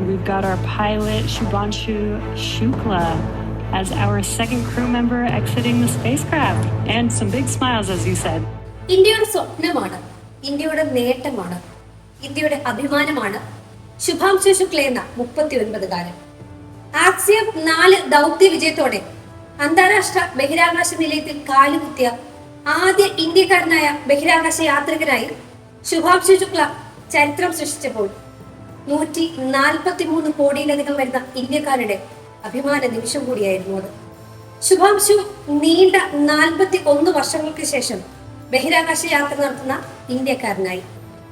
and we've got our pilot Shubhanshu Shukla as our second crew member exiting the spacecraft. And some big smiles, as you said. ഇന്ത്യയുടെ സ്വപ്നമാണ് ഇന്ത്യയുടെ നേട്ടമാണ് ഇന്ത്യയുടെ അഭിമാനമാണ് ശുഭാംശു ശുക്ല എന്ന മുപ്പത്തി ഒൻപതുകാരൻ ആക്സിയം നാല് ദൗത്യ വിജയത്തോടെ അന്താരാഷ്ട്ര ബഹിരാകാശ നിലയത്തിൽ കാലുകുത്തിയ ആദ്യ ഇന്ത്യക്കാരനായ ബഹിരാകാശ യാത്രികനായി ശുഭാംശു ശുക്ല ചരിത്രം സൃഷ്ടിച്ചപ്പോൾ നൂറ്റി നാൽപ്പത്തി മൂന്ന് കോടിയിലധികം വരുന്ന ഇന്ത്യക്കാരുടെ അഭിമാന നിമിഷം കൂടിയായിരുന്നു അത്. ശുഭാംശു നീണ്ട നാൽപ്പത്തി ഒന്ന് വർഷങ്ങൾക്ക് ശേഷം ബഹിരാകാശ യാത്ര നടത്തുന്ന ഇന്ത്യക്കാരനായി.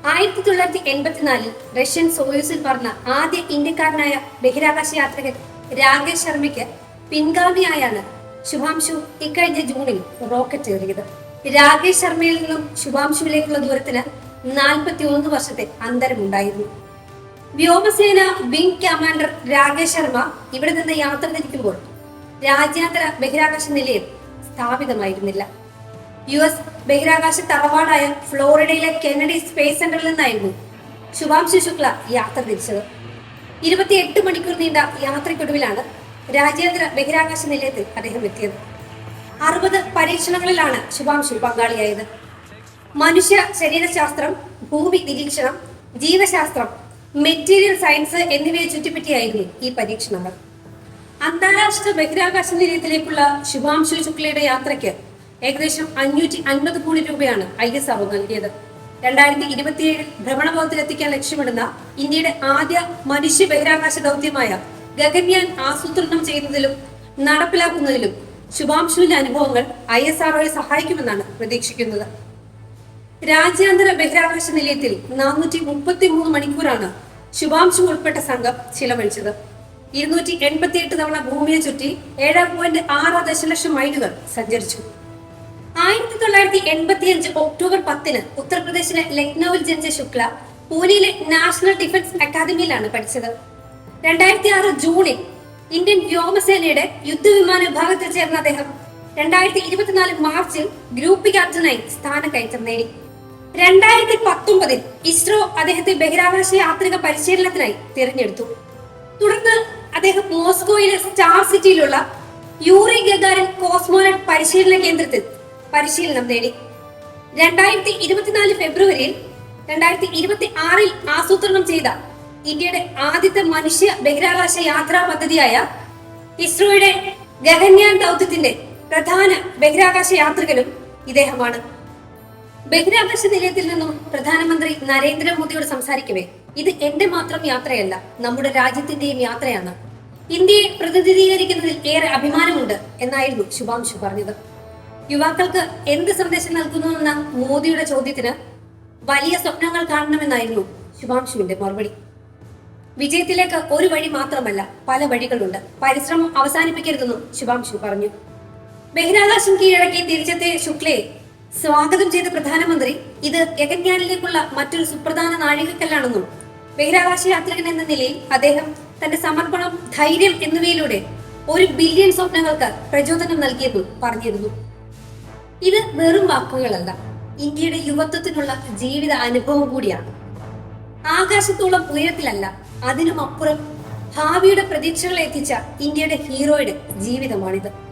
ആയിരത്തി തൊള്ളായിരത്തി എൺപത്തിനാലിൽ റഷ്യൻ സോയൂസിൽ പറഞ്ഞ ആദ്യ ഇന്ത്യക്കാരനായ ബഹിരാകാശ യാത്രികൻ രാകേഷ് ശർമ്മയ്ക്ക് പിൻഗാമിയായാണ് ശുഭാംശു ഇക്കഴിഞ്ഞ ജൂണിൽ റോക്കറ്റ് ഏറിയത് രാകേഷ് ശർമ്മയിൽ നിന്നും ശുഭാംശുവിലേക്കുള്ള ദൂരത്തിന് നാൽപ്പത്തി ഒന്ന് വർഷത്തെ അന്തരമുണ്ടായിരുന്നു. വ്യോമസേന വിംഗ് കമാൻഡർ രാകേഷ് ശർമ്മ ഇവിടെ നിന്ന് യാത്ര തിരിക്കുമ്പോൾ രാജ്യാന്തര ബഹിരാകാശ നിലയം സ്ഥാപിതമായിരുന്നില്ല. യു എസ് ബഹിരാകാശ തറവാടായ ഫ്ലോറിഡയിലെ കെനഡി സ്പേസ് സെന്ററിൽ നിന്നായിരുന്നു ശുഭാംശു ശുക്ല യാത്ര തിരിച്ചത്. ഇരുപത്തിയെട്ട് മണിക്കൂർ നീണ്ട യാത്രയ്ക്കൊടുവിലാണ് രാജ്യാന്തര ബഹിരാകാശ നിലയത്തിൽ അദ്ദേഹം എത്തിയത്. അറുപത് പരീക്ഷണങ്ങളിലാണ് ശുഭാംശു പങ്കാളിയായത്. മനുഷ്യ ശരീരശാസ്ത്രം ഭൂമി നിരീക്ഷണം ജീവശാസ്ത്രം മെറ്റീരിയൽ സയൻസ് എന്നിവയെ ചുറ്റിപ്പറ്റിയായിരുന്നു ഈ പരീക്ഷണങ്ങൾ. അന്താരാഷ്ട്ര ബഹിരാകാശ നിലയത്തിലേക്കുള്ള ശുഭാംശു ശുക്ലയുടെ യാത്രയ്ക്ക് ഏകദേശം അഞ്ഞൂറ്റി അൻപത് കോടി രൂപയാണ് ഐ എസ് ആർ നൽകിയത്. രണ്ടായിരത്തി ഇരുപത്തിയേഴിൽ ഭ്രമണപഥത്തിലെത്തിക്കാൻ ലക്ഷ്യമിടുന്ന ഇന്ത്യയുടെ ആദ്യ മനുഷ്യ ബഹിരാകാശ ദൗത്യമായ ഗഗൻയാൻ ആസൂത്രണം ചെയ്യുന്നതിലും നടപ്പിലാക്കുന്നതിലും ശുഭാംശുവിന്റെ അനുഭവങ്ങൾ ഐ എസ് ആർഒയെ സഹായിക്കുമെന്നാണ് പ്രതീക്ഷിക്കുന്നത്. രാജ്യാന്തര ബഹിരാകാശ നിലയത്തിൽ നാനൂറ്റി മുപ്പത്തി മൂന്ന് മണിക്കൂറാണ് ശുഭാംശു ഉൾപ്പെട്ട സംഘം ചിലവഴിച്ചത്. ഇരുന്നൂറ്റി എൺപത്തി എട്ട് തവണ ഭൂമിയെ ചുറ്റി ഏഴ് പോയിന്റ് ആറ് ദശലക്ഷം മൈലുകൾ സഞ്ചരിച്ചു. ആയിരത്തി തൊള്ളായിരത്തി എൺപത്തി അഞ്ച് ഒക്ടോബർ പത്തിന് ഉത്തർപ്രദേശിലെ ലക്നൌവിൽ ജനിച്ച ശുക്ല പൂനെയിലെ നാഷണൽ ഡിഫൻസ് അക്കാദമിയിലാണ് പഠിച്ചത്. രണ്ടായിരത്തി ആറ് ജൂണിൽ ഇന്ത്യൻ വ്യോമസേനയുടെ യുദ്ധവിമാന വിഭാഗത്തിൽ ചേർന്ന അദ്ദേഹം രണ്ടായിരത്തി ഇരുപത്തിനാല് മാർച്ചിൽ ഗ്രൂപ്പ് ക്യാപ്റ്റനായി സ്ഥാനക്കയറ്റം നേടി. രണ്ടായിരത്തി പത്തൊമ്പതിൽ ഇസ്രോ അദ്ദേഹത്തെ ബഹിരാകാശ യാത്രിക പരിശീലനത്തിനായി തിരഞ്ഞെടുത്തു. തുടർന്ന് അദ്ദേഹം മോസ്കോയിലെ സ്റ്റാർ സിറ്റിയിലുള്ള യൂറി ഗഗാരൻ കോസ്മോനറ്റ് പരിശീലന കേന്ദ്രത്തിൽ പരിശീലനം നേടി. രണ്ടായിരത്തി ഇരുപത്തിനാല് ഫെബ്രുവരിയിൽ രണ്ടായിരത്തി ഇരുപത്തി ആറിൽ ആസൂത്രണം ചെയ്ത ഇന്ത്യയുടെ ആദ്യത്തെ മനുഷ്യ ബഹിരാകാശ യാത്രാ പദ്ധതിയായ ഇസ്രോയുടെ ഗഗൻയാൻ ദൗത്യത്തിന്റെ പ്രധാന ബഹിരാകാശ യാത്രികനും ഇദ്ദേഹമാണ്. ബഹിരാകാശ നിലയത്തിൽ നിന്നും പ്രധാനമന്ത്രി നരേന്ദ്രമോദിയോട് സംസാരിക്കവേ. ഇത് എന്റെ മാത്രം യാത്രയല്ല നമ്മുടെ രാജ്യത്തിന്റെയും യാത്രയാണ്. ഇന്ത്യയെ പ്രതിനിധീകരിക്കുന്നതിൽ ഏറെ അഭിമാനമുണ്ട് എന്നായിരുന്നു ശുഭാംശു പറഞ്ഞത്. യുവാക്കൾക്ക് എന്ത് സന്ദേശം നൽകുന്നു എന്ന മോദിയുടെ ചോദ്യത്തിന് വലിയ സ്വപ്നങ്ങൾ കാണണമെന്നായിരുന്നു ശുഭാംശുവിന്റെ മറുപടി. വിജയത്തിലേക്ക് ഒരു വഴി മാത്രമല്ല പല വഴികളുണ്ട്. പരിശ്രമം അവസാനിപ്പിക്കരുതെന്നും ശുഭാംശു പറഞ്ഞു. ബഹിരാകാശം കീഴടക്കി തിരിച്ചെത്തിയ ശുക്ലയെ സ്വാഗതം ചെയ്ത പ്രധാനമന്ത്രി ഇത് ഗഗൻയാനിലേക്കുള്ള മറ്റൊരു സുപ്രധാന നാഴികക്കല്ലാണെന്നും ബഹിരാകാശ യാത്രികൻ എന്ന നിലയിൽ അദ്ദേഹം തന്റെ സമർപ്പണം ധൈര്യം എന്നിവയിലൂടെ ഒരു ബില്യൺ സ്വപ്നങ്ങൾക്ക് പ്രചോദനം നൽകിയെന്നും പറഞ്ഞിരുന്നു. ഇത് വെറും വാക്കുകളല്ല. ഇന്ത്യയുടെ യുവത്വത്തിനുള്ള ജീവിത അനുഭവം കൂടിയാണ്. ആകാശത്തോളം ഉയരത്തിലല്ല അതിനുമപ്പുറം ഭാവിയുടെ പ്രതീക്ഷകളെ എത്തിച്ച ഇന്ത്യയുടെ ഹീറോയുടെ ജീവിതമാണിത്.